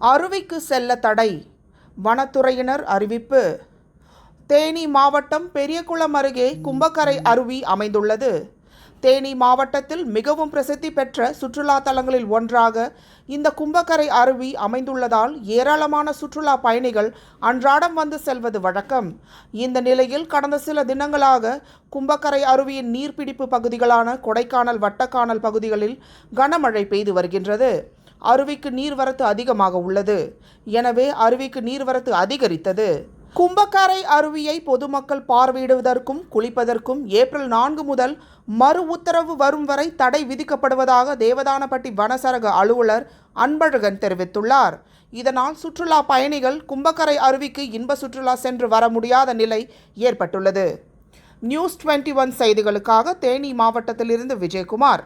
அருவிக்கு செல்ல தடை. வனத்துறையினர் அறிவிப்பு. தேனி மாவட்டம் பெரியகுளம் அருகே கும்பக்கரை அருவி அமைந்துள்ளது. தேனி மாவட்டத்தில் மிகவும் பிரசித்தி பெற்ற சுற்றுலா தலங்களில் ஒன்றாக இந்த கும்பக்கரை அருவி அமைந்துள்ளதால் ஏராளமான சுற்றுலா பயணிகள் அன்றாடம் வந்து செல்வது வழக்கம். இந்த நிலையில் கடந்த சில தினங்களாக கும்பக்கரை அருவியின் நீர்பிடிப்பு பகுதிகளான கொடைக்கானல் வட்டக்கானல் பகுதிகளில் கனமழை பெய்து வருகின்றது. அருவிக்கு நீர்வரத்து அதிகமாக உள்ளது. எனவே அருவிக்கு நீர்வரத்து அதிகரித்தது. கும்பக்கரை அருவியை பொதுமக்கள் பார்வையிடுவதற்கும் குளிப்பதற்கும் ஏப்ரல் நான்கு முதல் மறு உத்தரவு வரும் வரை தடை விதிக்கப்படுவதாக தேவதானப்பட்டி வனசரக அலுவலர் அன்பழகன் தெரிவித்துள்ளார். இதனால் சுற்றுலா பயணிகள் கும்பக்கரை அருவிக்கு இன்ப சுற்றுலா சென்று வர முடியாத நிலை ஏற்பட்டுள்ளது. நியூஸ் டுவெண்ட்டி ஒன் செய்திகளுக்காக தேனி மாவட்டத்திலிருந்து விஜயகுமார்.